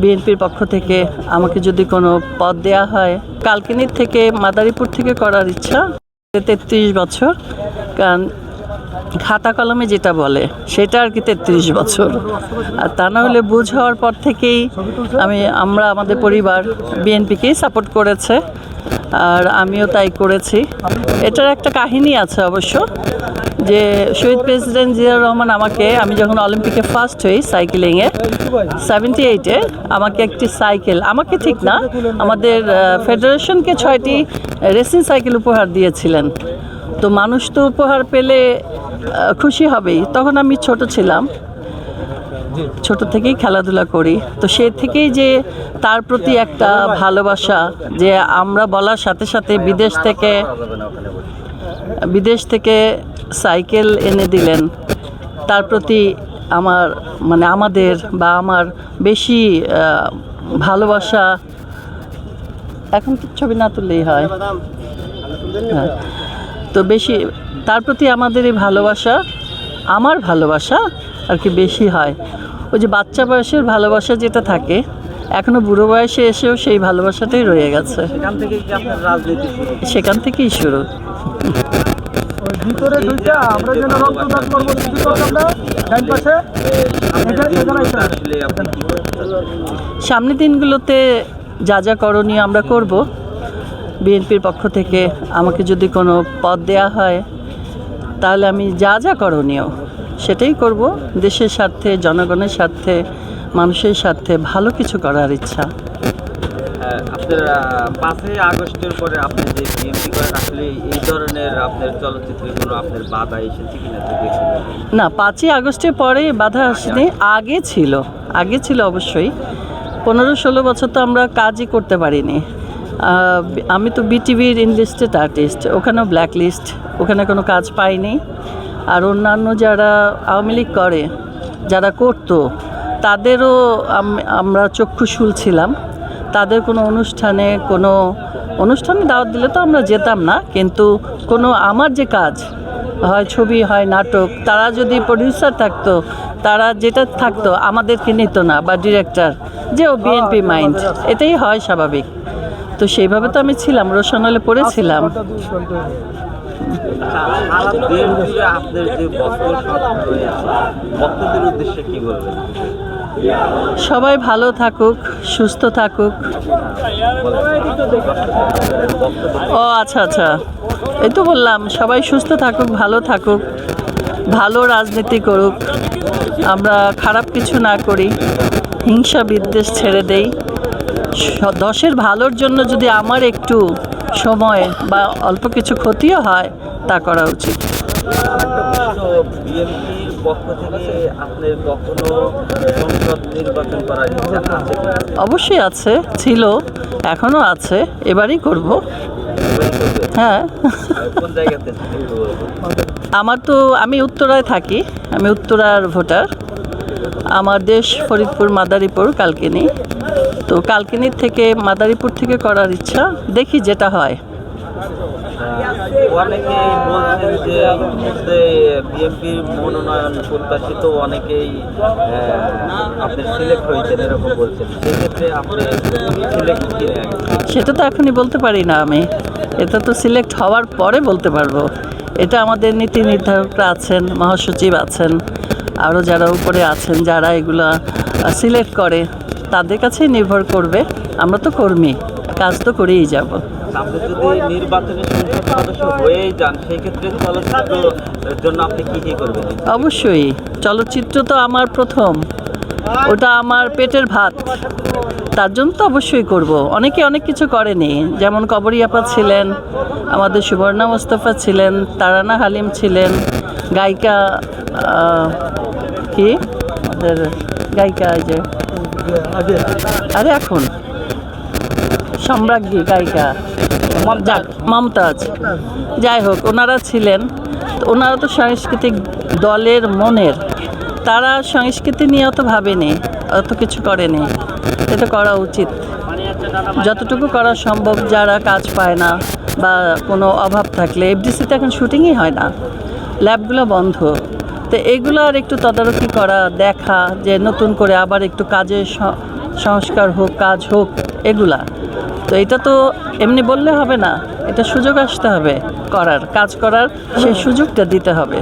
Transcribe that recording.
বিএনপির পক্ষ থেকে আমাকে যদি কোনো পদ দেয়া হয়, কালকিনির থেকে মাদারীপুর থেকে করার ইচ্ছা তেত্রিশ বছর। কারণ খাতা কলমে যেটা বলে, সেটা আর কি তেত্রিশ বছর। আর তা না হলে বুঝ হওয়ার পর থেকেই আমি, আমরা, আমাদের পরিবার বিএনপিকেই সাপোর্ট করেছে। আর আমিও তাই করেছি। এটার একটা কাহিনী আছে অবশ্য। যে শহীদ প্রেসিডেন্ট জিয়াউর রহমান আমাকে, আমি যখন অলিম্পিকে ফার্স্ট হই সাইকেলিংয়ে সেভেন্টি এইটে আমাকে একটি সাইকেল আমাকে ঠিক না, আমাদের ফেডারেশনকে ছয়টি রেসিং সাইকেল উপহার দিয়েছিলেন। তো মানুষ তো উপহার পেলে খুশি হবেই। তখন আমি ছোট ছিলাম। ছোট থেকেই খেলাধুলা করি। তো সে থেকেই যে তার প্রতি একটা ভালোবাসা, যে আমরা বলার সাথে সাথে বিদেশ থেকে বিদেশ থেকে সাইকেল এনে দিলেন। তার প্রতি আমার মানে আমাদের বা আমার বেশি ভালোবাসা এখন তো ছবি না তুললেই হয়। হ্যাঁ। তো বেশি তার প্রতি আমাদের এই ভালোবাসা আমার ভালোবাসা আর কি বেশি হয়। ওই যে বাচ্চা বয়সের ভালোবাসা যেটা থাকে এখনও বুড়ো বয়সে এসেও সেই ভালোবাসাটাই রয়ে গেছে। সেখান থেকেই শুরু। ভিতরে দুইটা, আমরা যেন রক্তদান করব করতাম পাশে? সামনের দিনগুলোতে যা যা করণীয় আমরা করব। বিএনপির পক্ষ থেকে আমাকে যদি কোনো পদ দেয়া হয়, তাহলে আমি যা যা করণীয় সেটাই করব। দেশের স্বার্থে, জনগণের স্বার্থে, মানুষের স্বার্থে ভালো কিছু করার ইচ্ছা। আপনার পাঁচই আগস্টের পরে আপনি যে বিএনপি করেন আসলে এই ধরনের আপনার চলচ্চিত্রে কোনো আপনার বাধা এসেছে কিনা। না পাঁচই আগস্টের পরে বাধা আসেনি আগে ছিল আগে ছিল অবশ্যই। পনেরো ষোলো বছর তো আমরা কাজই করতে পারিনি। আমি তো বিটিভির ইনলিস্টেড আর্টিস্ট ওখানেও ব্ল্যাক লিস্ট ওখানে কোনো কাজ পাইনি। আর অন্যান্য যারা আওয়ামী লীগ করে যারা করতো তাদেরও আমরা চক্ষুশূল ছিলাম। তাদের কোনো অনুষ্ঠানে কোনো অনুষ্ঠানে দাওয়াত দিলে তো আমরা যেতাম না কিন্তু কোনো আমার যে কাজ হয় ছবি হয় নাটক তারা যদি প্রডিউসার থাকতো তারা যেটা থাকতো আমাদেরকে নিত না বা ডিরেক্টর যে ও বিএনপি মাইন্ড এটাই হয় স্বাভাবিক। তো সেইভাবে তো আমি ছিলাম রোশনালে পড়েছিলাম। আপনার যে বক্তব্য উদ্দেশ্যে কি বলবেন? সবাই ভালো থাকুক, সুস্থ থাকুক। ও আচ্ছা আচ্ছা। এই তো বললাম, সবাই সুস্থ থাকুক, ভালো থাকুক, ভালো রাজনীতি করুক। আমরা খারাপ কিছু না করি, হিংসা বিদ্বেষ ছেড়ে দেই। দশের ভালোর জন্য যদি আমার একটু সময় বা অল্প কিছু ক্ষতিও হয়, তা করা উচিত। পক্ষ থেকে আপনার কখনো সংসদ নির্বাচন করার ইচ্ছা আছে অবশ্যই আছে ছিল এখনও আছে এবারই করব। হ্যাঁ। কোন জায়গাতে আমার তো আমি উত্তরায় থাকি আমি উত্তরার ভোটার। আমার দেশ ফরিদপুর মাদারীপুর কালকিনি। তো কালকিনির থেকে মাদারীপুর থেকে করার ইচ্ছা দেখি যেটা হয়। অনেকে বলছেন যে ইতিমধ্যে বিএনপির মনোনয়ন প্রত্যাশিত অনেকেই আপনি সিলেক্ট হয়েছেন এরকম বলছেন। সেক্ষেত্রে আপনি সিলেক্ট সেটা তো এখনই বলতে পারি না আমি। এটা তো সিলেক্ট হওয়ার পরে বলতে পারব। এটা আমাদের নীতি নির্ধারকরা আছেন, মহাসচিব আছেন আরও যারা উপরে আছেন, যারা এগুলা সিলেক্ট করে, তাদের কাছেই নির্ভর করবে। আমরা তো কর্মী, কাজ তো করেই যাব। আপনি যদি সংসদ সদস্য হয়েই যান জন্য আপনি কি কি করবেন? অবশ্যই। চলচ্চিত্র তো আমার প্রথম। ওটা আমার পেটের ভাত। তার জন্য তো অবশ্যই করব। অনেকে অনেক কিছু করেনি। যেমন কবরী আপা ছিলেন আমাদের সুবর্ণা মোস্তফা ছিলেন তারানা হালিম ছিলেন গায়িকা কি? আমাদের গায়িকা যে আরে এখন সম্রাজ্ঞী গায়িকা। যাক, মমতাজ যাই হোক, ওনারা ছিলেন। ওনারা তো সাংস্কৃতিক দলের মনের। তারা সংস্কৃতি নিয়ে অত ভাবেনি, অত কিছু করেনি। এটা করা উচিত। যতটুকু করা সম্ভব, যারা কাজ পায় না বা কোনো অভাব থাকলে এফডিসিতে এখন শুটিংই হয় না। ল্যাবগুলো বন্ধ। তো এগুলো আর একটু তদারকি করা, দেখা, যে নতুন করে আবার একটু কাজের সংস্কার হোক, কাজ হোক, এগুলা। তো এটা তো এমনি বললে হবে না, এটা সুযোগ আসতে হবে করার, কাজ করার সেই সুযোগটা দিতে হবে।